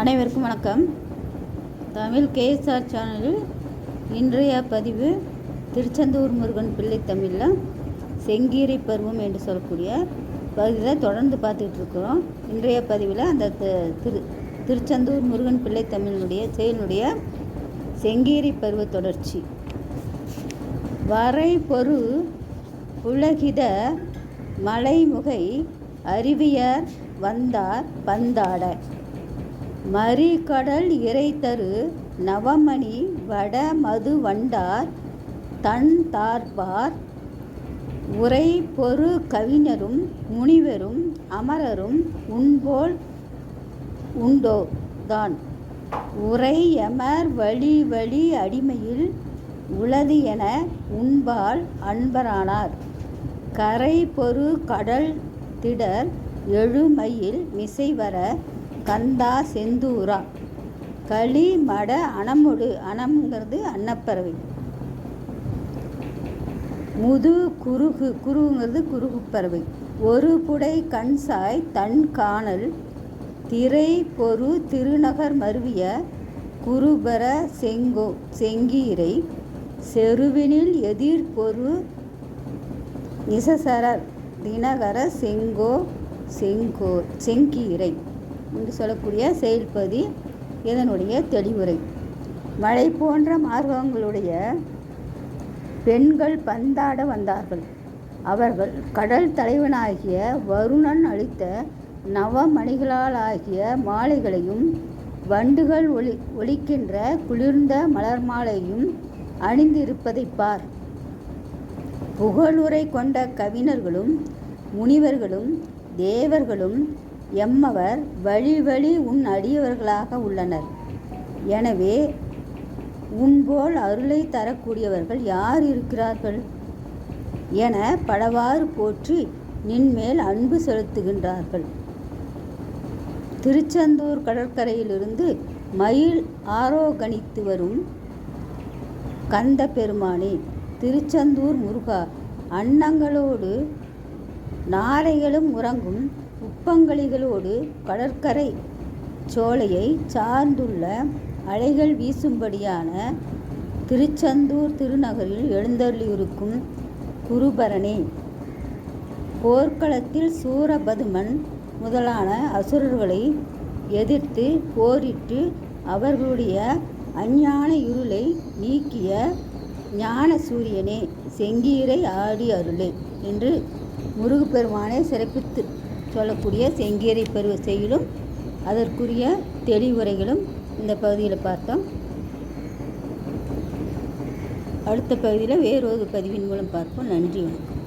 அனைவருக்கும் வணக்கம். தமிழ் கேஎஸ்ஆர் சேனலில் இன்றைய பதிவு திருச்செந்தூர் முருகன் பிள்ளை தமிழில் செங்கீரை பருவம் என்று சொல்லக்கூடிய பகுதியில் தொடர்ந்து பார்த்துக்கிட்டு இருக்கிறோம். இன்றைய பதிவில் அந்த திரு திருச்செந்தூர் முருகன் பிள்ளை தமிழினுடைய செயலினுடைய செங்கீரை பருவ தொடர்ச்சி. வரை பொரு உலகித மலைமுகை அறிவியர் வந்தார் பந்தாட. மறிகடல் இறைத்தரு நவமணி வட மது வண்டார் தன் தார்பார் உரை பொறு கவிஞரும் முனிவரும் அமரரும் உண்போல் உண்டோ? தான். உரை எமர் வழி வழி அடிமையில் உளது என உண்பால் அன்பரானார். கரை பொறு கடல் திடர் எழுமையில் மிசைவர கந்தா செந்தூரா. களி மட அணமுடு அணம்ங்கிறது அன்னப்பறவை. முது குருகு குருகுங்கிறது குருகு பறவை ஒரு புடை கண்சாய் தன் காணல். திரை பொறு திருநகர் மருவிய குருபர செங்கோ செங்கீரை. செருவினில் எதிர் பொறு நிசசரர் தினகர செங்கோ செங்கோ செங்கீரை. என்று சொல்லக்கூடிய செயல்பதி இதனுடைய தெளிவுரை. மழை போன்ற மார்க்கங்களுடைய பெண்கள் பந்தாட வந்தார்கள். அவர்கள் கடல் தலைவனாகிய வருணன் அளித்த நவமணிகளால் ஆகிய மாலைகளையும் வண்டுகள் ஒளி ஒலிக்கின்ற குளிர்ந்த மலர் மாலையும் அணிந்திருப்பதைப் பார். புகழுரை கொண்ட கவிஞர்களும் முனிவர்களும் தேவர்களும் எம்மவர் வழி வழி உன் அடியவர்களாக உள்ளனர். எனவே உன்போல் அருளை தரக்கூடியவர்கள் யார் இருக்கிறார்கள்? என பலவாறு போற்றி நின்மேல் அன்பு செலுத்துகின்றார்கள். திருச்செந்தூர் கடற்கரையிலிருந்து மயில் ஆரோகணித்து வரும் கந்த பெருமானே திருச்செந்தூர் முருகா அன்னங்களோடு நாரைகளும் உறங்கும் உப்பங்களிகளோடு கடற்கரை சோலையை சார்ந்துள்ள அலைகள் வீசும்படியான திருச்செந்தூர் திருநகரில் எழுந்தருளியிருக்கும் குருபரனே போர்க்களத்தில் சூரபதுமன் முதலான அசுரர்களை எதிர்த்து போரிட்டு அவர்களுடைய அஞ்ஞான இருளை நீக்கிய ஞான சூரியனே செங்கீரை ஆடி அருளே என்று முருகப்பெருமானை சிறப்பித்து சொல்லக்கூடிய செங்கீரை பருவ செயலும் அதற்குரிய தெளிவுரைகளும் இந்த பகுதியில் பார்த்தோம். அடுத்த பகுதியில் வேறொரு பதிவின் மூலம் பார்ப்போம். நன்றி வணக்கம்.